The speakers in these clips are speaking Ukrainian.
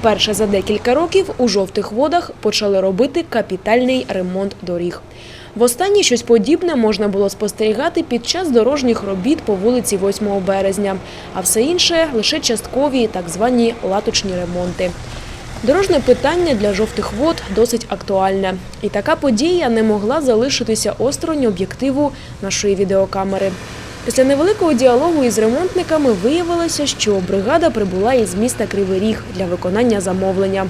Вперше за декілька років у жовтих водах почали робити капітальний ремонт доріг. Востаннє щось подібне можна було спостерігати під час дорожніх робіт по вулиці 8 березня, а все інше лише часткові так звані латочні ремонти. Дорожне питання для жовтих вод досить актуальне, і така подія не могла залишитися осторонь об'єктиву нашої відеокамери. Після невеликого діалогу із ремонтниками виявилося, що бригада прибула із міста Кривий Ріг для виконання замовлення.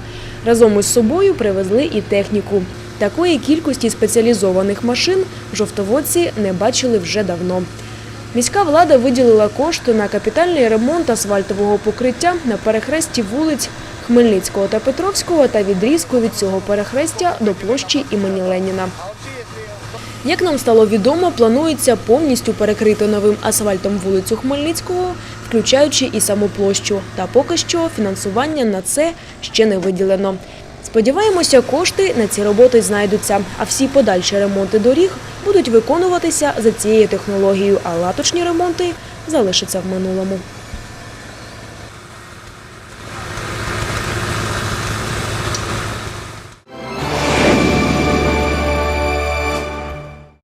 Разом із собою привезли і техніку. Такої кількості спеціалізованих машин жовтоводці не бачили вже давно. Міська влада виділила кошти на капітальний ремонт асфальтового покриття на перехресті вулиць Хмельницького та Петровського та відрізку від цього перехрестя до площі імені Леніна. Як нам стало відомо, планується повністю перекрити новим асфальтом вулицю Хмельницького, включаючи і саму площу. Та поки що фінансування на це ще не виділено. Сподіваємося, кошти на ці роботи знайдуться, а всі подальші ремонти доріг будуть виконуватися за цією технологією, а латочні ремонти залишаться в минулому.